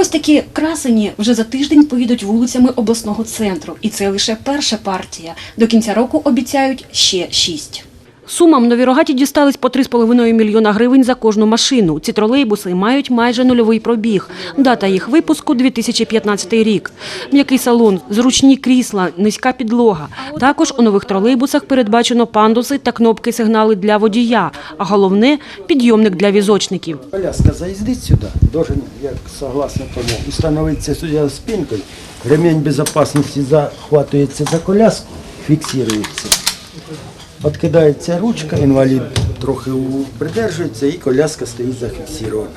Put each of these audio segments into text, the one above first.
Ось такі красені вже за тиждень поїдуть вулицями обласного центру. І це лише перша партія. До кінця року обіцяють ще шість. Сумам нові рогаті дістались по 3,5 мільйона гривень за кожну машину. Ці тролейбуси мають майже нульовий пробіг. Дата їх випуску – 2015 рік. М'який салон, зручні крісла, низька підлога. Також у нових тролейбусах передбачено пандуси та кнопки сигнали для водія, а головне – підйомник для візочників. Коляска заїздить сюди, должен, як согласно тому, установиться сюди спинкою, ремень безопасности захватується за коляску, фіксується. Откидається ручка, інвалід трохи придержується і коляска стоїть зафіксована.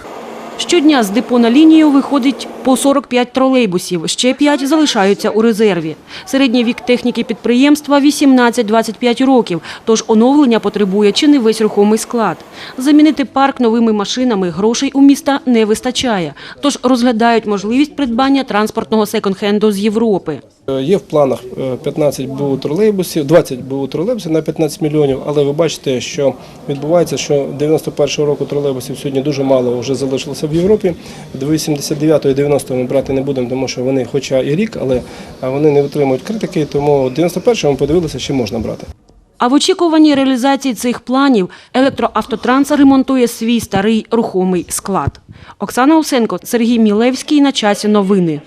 Щодня з депо на лінію виходить по 45 тролейбусів, ще 5 залишаються у резерві. Середній вік техніки підприємства – 18-25 років, тож оновлення потребує чи не весь рухомий склад. Замінити парк новими машинами грошей у міста не вистачає, тож розглядають можливість придбання транспортного секонд-хенду з Європи. Е, Є в планах е, 15 БУ тролейбусів, 20 БУ тролейбусів на 15 мільйонів, але ви бачите, що відбувається, що 91-го року тролейбусів сьогодні дуже мало вже залишилося в Європі. До 89-го і 90-го ми брати не будемо, тому що вони, хоча і рік, але вони не витримують критики, тому 91-го ми подивилися, що можна брати. А в очікуванні реалізації цих планів електроавтотранс ремонтує свій старий рухомий склад. Оксана Усенко, Сергій Мілевський. На часі новини.